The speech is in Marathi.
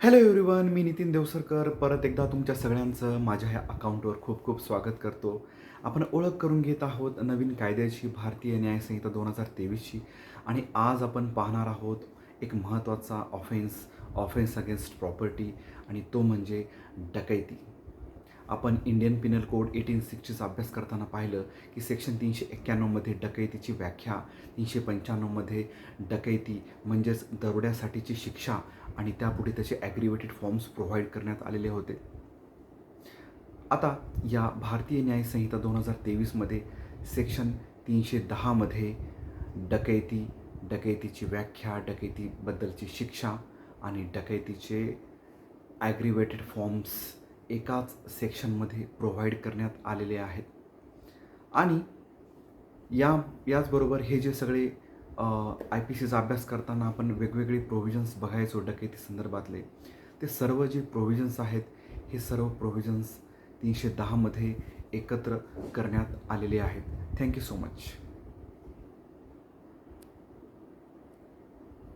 हॅलो एव्हरीवन मी नितीन देवसरकर. परत एकदा तुमच्या सगळ्यांचं माझ्या ह्या अकाउंटवर खूप खूप स्वागत करतो. आपण ओळख करून घेत आहोत नवीन कायद्याची भारतीय न्यायसंहिता दोन हजार तेवीसची. आणि आज आपण पाहणार आहोत एक महत्त्वाचा ऑफेन्स ऑफेन्स अगेन्स्ट प्रॉपर्टी आणि तो म्हणजे डकैती. आपण इंडियन पिनल कोड एटीन सिक्स्टीचा अभ्यास करताना पाहिलं की सेक्शन तीनशे एक्क्याण्णवमध्ये डकैतीची व्याख्या तीनशे पंच्याण्णवमध्ये डकैती म्हणजेच दरोड्यासाठीची शिक्षा आणि त्यापुढे त्याचे ॲग्रिवेटेड फॉर्म्स प्रोव्हाइड करण्यात आलेले होते. आता या भारतीय न्यायसंहिता दोन हजार तेवीसमध्ये सेक्शन तीनशे दहामध्ये डकैती डकैतीची व्याख्या डकैतीबद्दलची शिक्षा आणि डकैतीचे ॲग्रिवेटेड फॉर्म्स एकाच सेक्शनमध्ये प्रोव्हाइड करण्यात आलेले आहेत. आणि या याचबरोबर हे जे सगळे आय पी सीचा अभ्यास करताना आपण वेगवेगळे प्रोव्हिजन्स बघायचो डकेती संदर्भातले. ते सर्व जे प्रोव्हिजन्स आहेत हे सर्व प्रोव्हिजन्स तीनशे दहामध्ये एकत्र करण्यात आलेले आहेत. Thank you so much